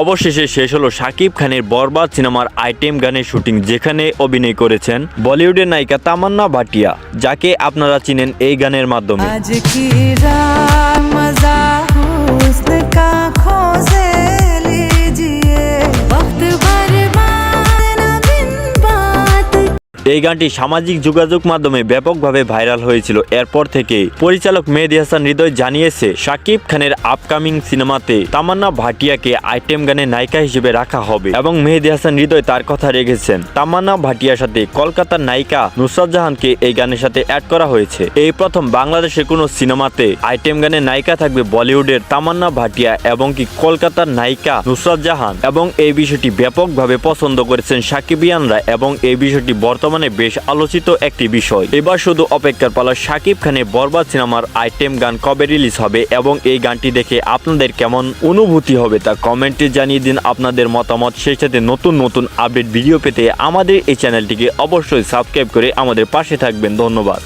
অবশেষে শেষ হলো শাকিব খানের বরবাদ সিনেমার আইটেম গানের শুটিং, যেখানে অভিনয় করেছেন বলিউডের নায়িকা তামান্না ভাটিয়া, যাকে আপনারা চিনেন এই গানের মাধ্যমে। এই গানটি সামাজিক যোগাযোগ মাধ্যমে ব্যাপকভাবে ভাইরাল হয়েছিল। এরপর থেকে পরিচালক মেহেদি হাসান হৃদয় জানিয়েছে শাকিব খানের আপকামিং সিনেমাতে তামান্না ভাটিয়াকে আইটেম গানের নায়িকা হিসেবে রাখা হবে এবং মেহেদি হাসান হৃদয় তার কথা রেখেছেন। তামান্না ভাটিয়ার সাথে কলকাতার নায়িকা নুসরাত জাহানকে এই গানের সাথে অ্যাড করা হয়েছে। এই প্রথম বাংলাদেশের কোনো সিনেমাতে আইটেম গানের নায়িকা থাকবে বলিউডের তামান্না ভাটিয়া এবং কি কলকাতার নায়িকা নুসরাত জাহান। এবং এই বিষয়টি ব্যাপকভাবে পছন্দ করেছেন সাকিবিয়ানরা এবং এই বিষয়টি বর্তমানে বেশ আলোচিত একটি বিষয়। এবার শুধু অপেক্ষার পালা সাকিব খানের বরবাদ সিনেমার আইটেম গান কবে রিলিজ হবে এবং এই গানটি দেখে আপনাদের কেমন অনুভূতি হবে তা কমেন্টে জানিয়ে দিন। আপনাদের মতামত, সেই সাথে নতুন নতুন আপডেট ভিডিও পেতে আমাদের এই চ্যানেলটিকে অবশ্যই সাবস্ক্রাইব করে আমাদের পাশে থাকবেন। ধন্যবাদ।